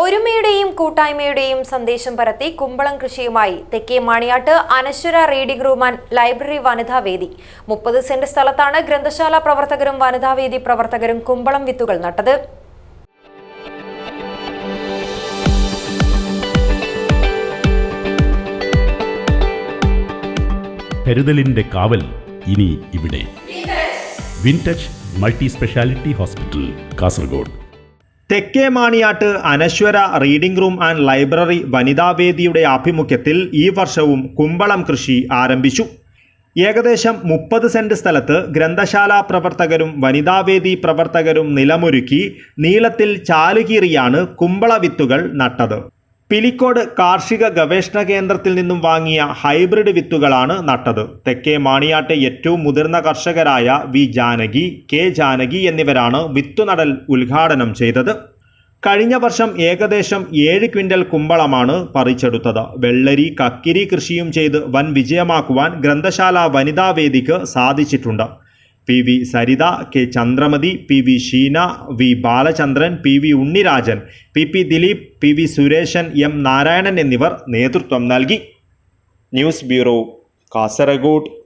ഒരുമയുടെയും കൂട്ടായ്മയുടെയും സന്ദേശം പരത്തി കുമ്പളം കൃഷിയുമായി തെക്കേ Maniyat Anaswara reading room and library വനിതാവേദി മുപ്പത് സെന്റ് സ്ഥലത്താണ് ഗ്രന്ഥശാല പ്രവർത്തകരും വനിതാവേദി പ്രവർത്തകരും കുമ്പളം വിത്തുകൾ നട്ടത്. കരുതലിന്റെ കാവൽ ഇനി ഇവിടെ. Wintouch multi speciality hospital Kasaragod. തെക്കേ Maniyat Anaswara reading room and library വനിതാവേദിയുടെ ആഭിമുഖ്യത്തിൽ ഈ വർഷവും കുമ്പളം കൃഷി ആരംഭിച്ചു. ഏകദേശം മുപ്പത് സെന്റ് സ്ഥലത്ത് ഗ്രന്ഥശാല പ്രവർത്തകരും വനിതാവേദി പ്രവർത്തകരും നിലമൊരുക്കി നീളത്തിൽ ചാലുകീറിയാണ് കുമ്പള വിത്തുകൾ നട്ടത്. പിലിക്കോട് കാർഷിക ഗവേഷണ കേന്ദ്രത്തിൽ നിന്നും വാങ്ങിയ ഹൈബ്രിഡ് വിത്തുകളാണ് നട്ടത്. തെക്കേ മാണിയാട്ടെ ഏറ്റവും മുതിർന്ന കർഷകരായ വി ജാനകി കെ ജാനകി എന്നിവരാണ് വിത്തുനടൽ ഉദ്ഘാടനം ചെയ്തത്. കഴിഞ്ഞ വർഷം ഏകദേശം ഏഴ് ക്വിന്റൽ കുമ്പളമാണ് പറിച്ചെടുത്തത്. വെള്ളരി കക്കിരി കൃഷിയും ചെയ്ത് വൻ വിജയമാക്കുവാൻ ഗ്രന്ഥശാല വനിതാവേദിക്ക് സാധിച്ചിട്ടുണ്ട്. P V Saritha K Chandramathi P V Sheena V Balachandran P V Unnirajan P P Dileep P V Suresan M Narayanan എന്നിവർ നേതൃത്വം നൽകി. News bureau Kasaragod.